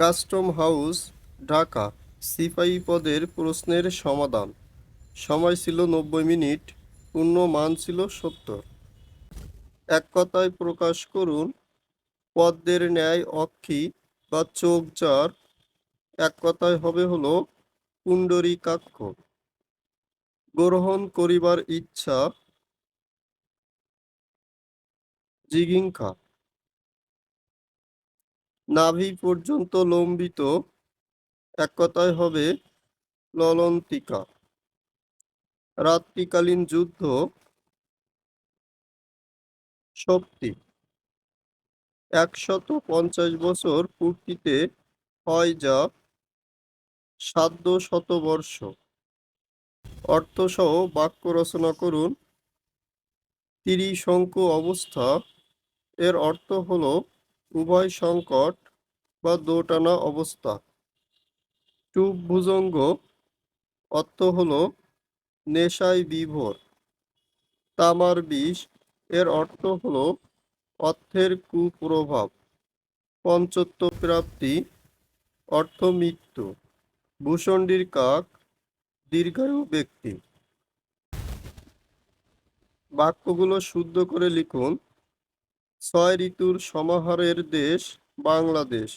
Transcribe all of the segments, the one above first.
Custom house, Dhaka. সিপাহী পদের প্রশ্নের সমাধান। সময় ছিল নব্বই মিনিট, পূর্ণ মান ছিল সত্তর। এক কথায় প্রকাশ করুন পদ্মের ন্যায় অক্ষী বা চোখ যার, এক কথায় হবে হলো পুণ্ডরীকাক্ষ গ্রহণ করিবার ইচ্ছা জিঘিংখা নাভি পর্যন্ত লম্বিত। এক কথায় হবে ললন্তিকা। রাত্রিকালীন যুদ্ধ। শক্তি। একশত পঞ্চাশ বছর পূর্তিতে হয় যা সাধ্য শতবর্ষ অর্থসহ বাক্য রচনা করুন। ত্রিশঙ্কু অবস্থা। এর অর্থ হলো উভয় সংকট বা দোটানা অবস্থা। টুপ ভুজঙ্গ অর্থ হল নেশায় বিভোর। তামার বিষ এর অর্থ হল অর্থের কুপ্রভাব। পঞ্চত্ব প্রাপ্তি অর্থ মৃত্যু। ভূষণ্ডির কাক দীর্ঘায়ু ব্যক্তি। বাক্যগুলো শুদ্ধ করে লিখুন। ছয় ঋতুর সমাহারের দেশ বাংলাদেশ।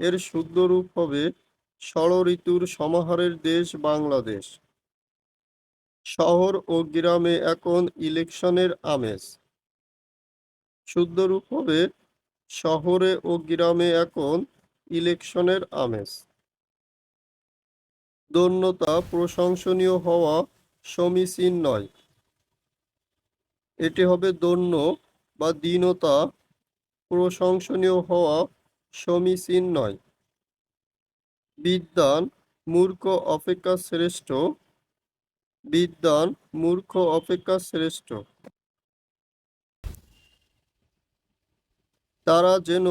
এর শুদ্ধ রূপ হবে ষড় ঋতুর সমাহারের দেশ বাংলাদেশ। শহর ও গ্রামে এখন ইলেকশনের আমেজ। শুদ্ধ রূপ হবে শহরে ও গ্রামে এখন ইলেকশনের আমেজ। দন্যতা প্রশংসনীয় হওয়া সমীচীন নয়। এটি হবে দন্য বা দীনতা প্রশংসনীয় হওয়া সমীচীন নয়। বিদ্যান মূর্খ, অপেক্ষা শ্রেষ্ঠ। বিদ্যান মূর্খ, অপেক্ষা শ্রেষ্ঠ। তারা যেন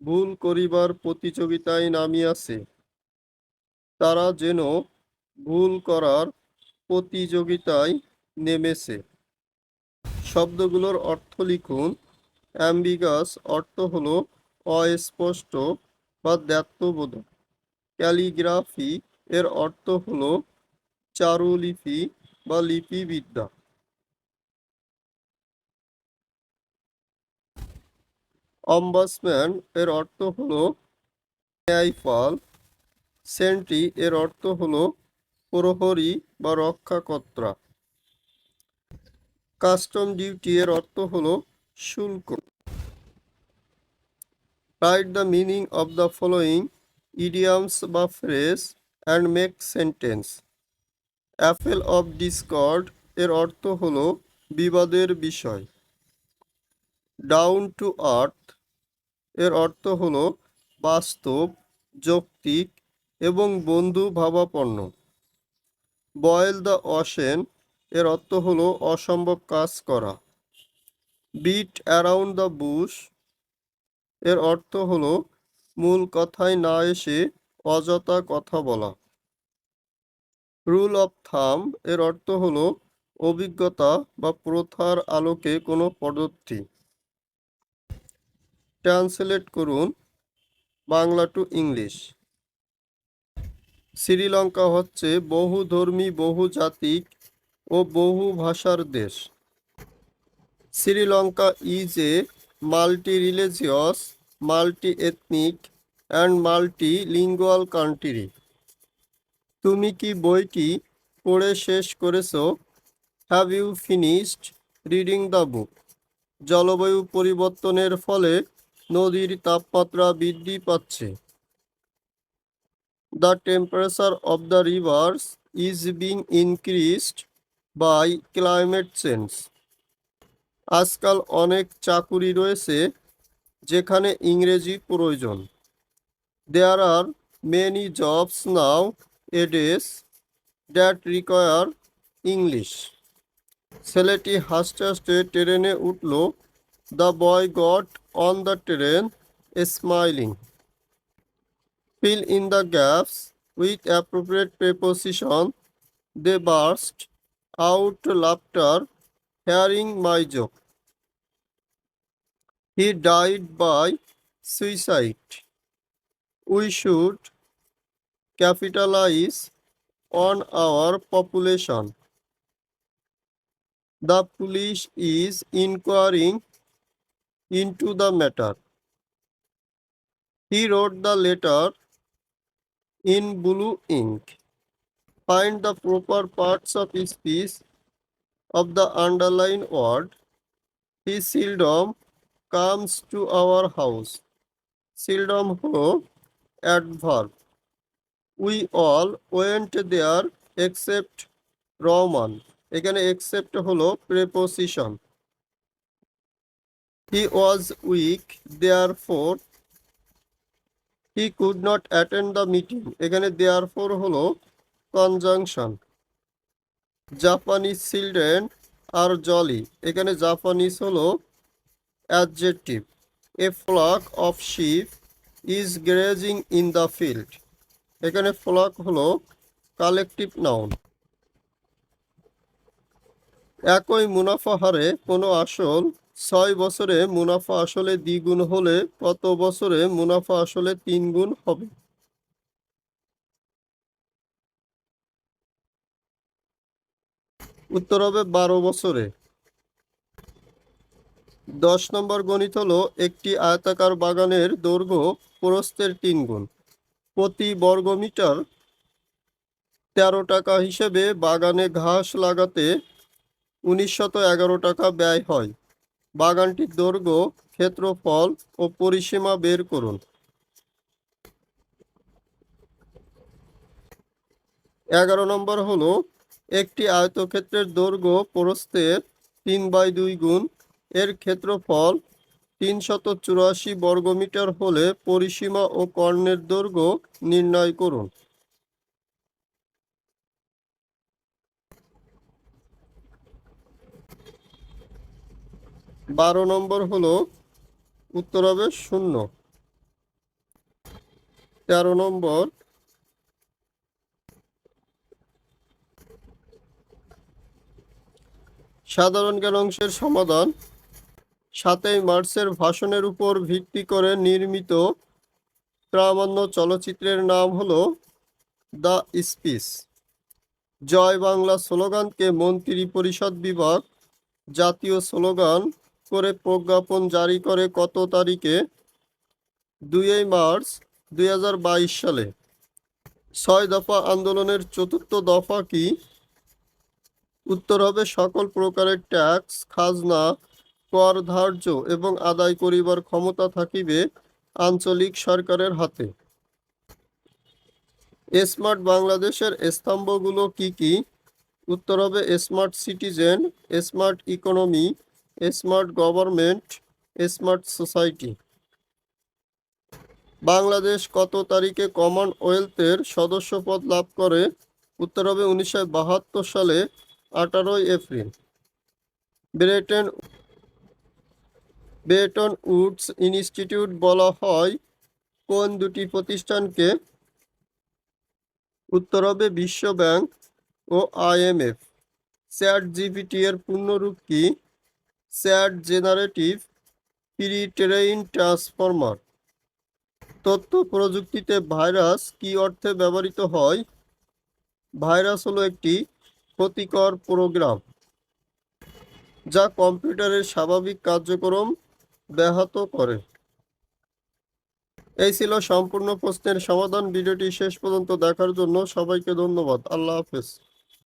ভুল করিবার প্রতিযোগিতায় নামিয়াছে। তারা যেন ভুল করার প্রতিযোগিতায় নেমেছে। শব্দগুলোর অর্থ লিখুন। অ্যাম্বিগাস অর্থ হল অস্পষ্ট বা দ্ব্যর্থবোধক। ক্যালিগ্রাফি এর অর্থ হল চারুলিপি বা লিপিবিদ্যা অম্বাসম্যান এর অর্থ হলো ন্যায়পাল। সেন্ট্রি এর অর্থ হল প্রহরী বা রক্ষাকর্তা। কাস্টম ডিউটি এর অর্থ হলো শুল্ক। Write the meaning of the following idioms বা phrase and make sentence apple of discord এর অর্থ হল বিবাদের বিষয়। ডাউন টু আর্থ এর অর্থ হল বাস্তব, যৌক্তিক এবং বন্ধু ভাবাপন্ন। বয়েল দ্য অশেন এর অর্থ হলো অসম্ভব কাজ করা। বিট অ্যারাউন্ড দ্য বুশ এর অর্থ হলো মূল কথায় না এসে অযথা কথা বলা। রুল অফ থাম এর অর্থ হলো অভিজ্ঞতা বা প্রথার আলোকে কোনো পদ্ধতি। ট্রান্সলেট করুন বাংলা টু ইংলিশ শ্রীলঙ্কা হচ্ছে বহুধর্মী বহুজাতিক ও বহু ভাষার দেশ। Sri Lanka is a multi religious multi ethnic and multi lingual country তুমি কি বইটি পড়ে শেষ করেছ? Have you finished reading the book জলবায়ু পরিবর্তনের ফলে নদীর তাপমাত্রা বৃদ্ধি পাচ্ছে। The temperature of the rivers is being increased by climate change আজকাল অনেক চাকুরি রয়েছে যেখানে ইংরেজি প্রয়োজন। There are many jobs nowadays that require English ছেলেটি হাসতে হাসতে ট্রেনে উঠল। The boy got on the train smiling fill in the gaps with appropriate preposition. They burst out laughter hearing my joke. He died by suicide. We should capitalize on our population. The police is inquiring into the matter. He wrote the letter in blue ink Find the proper parts of speech of the underlined word. He seldom comes to our house. Seldom হলো adverb. We all went there except Roman. এখানে except হলো preposition. He was weak, therefore he could not attend the meeting এখানে দেয়ার four হলো conjunction Japanese children আর jolly এখানে Japanese হলো adjective a flock of sheep is grazing in the field এখানে flock হলো collective noun একই মুনাফা হারে কোনো আসল ছয় বছরে মুনাফা আসলে দ্বিগুণ হলে কত বছরে মুনাফা আসলে তিন গুণ হবে? উত্তর হবে বারো বছরে। দশ নম্বর গণিত হলো একটি আয়তাকার বাগানের দৈর্ঘ্য প্রস্থের তিন গুণ। প্রতি বর্গমিটার তেরো টাকা হিসেবে বাগানে ঘাস লাগাতে উনিশশত এগারো টাকা ব্যয় হয়। বাগানটির দৈর্ঘ্য, ক্ষেত্রফল ও পরিসীমা বের করুন। এগারো নম্বর হলো একটি আয়তক্ষেত্রের দৈর্ঘ্য প্রস্থের তিন বাই দুই গুণ। এর ক্ষেত্রফল তিনশত চুরাশি বর্গমিটার হলে পরিসীমা ও কর্ণের দৈর্ঘ্য নির্ণয় করুন। বারো নম্বর হলো, উত্তর হবে শূন্য। তেরো নম্বর সাধারণ জ্ঞান অংশের সমাধান। সাতই মার্চের ভাষণের উপর ভিত্তি করে নির্মিত প্রামাণ্য চলচ্চিত্রের নাম হলো দ্য স্পিচ। জয় বাংলা স্লোগানকে মন্ত্রী পরিষদ বিভাগ জাতীয় স্লোগান করে প্রজ্ঞাপন জারি করে কত তারিখে? দুই মার্চ দুই হাজার বাইশ সালে। ছয় দফা আন্দোলনের চতুর্থ দফা কি? উত্তর হবে সকল প্রকারের ট্যাক্স খাজনা, কর ধার্য এবং আদায় করিবার ক্ষমতা থাকিবে আঞ্চলিক সরকারের হাতে। স্মার্ট বাংলাদেশের স্তম্ভগুলো কি কি? উত্তর হবে smart citizen smart economy smart government smart society Bangladesh কত তারিখে কমনওয়েলথের সদস্যপদ লাভ করে? উত্তর হবে উনিশশো বাহাত্তর সালে আঠারোই April. Bretton, Bretton Woods institute বলা হয়, কোন দুটি প্রতিষ্ঠানকে? উত্তর হবে বিশ্ব ব্যাংক ও আইএমএফ চ্যাট জিপিটি এর পূর্ণরূপ কি? Chat generative pre train transformer তথ্য প্রযুক্তিতে ভাইরাস কি অর্থে ব্যবহৃত হয়? ভাইরাস হলো একটি ক্ষতিকর প্রোগ্রাম, যা কম্পিউটারের স্বাভাবিক কার্যক্রম ব্যাহত করে। এই ছিল সম্পূর্ণ প্রশ্নের সমাধান। ভিডিওটি শেষ পর্যন্ত দেখার জন্য সবাইকে ধন্যবাদ। আল্লাহ হাফেজ।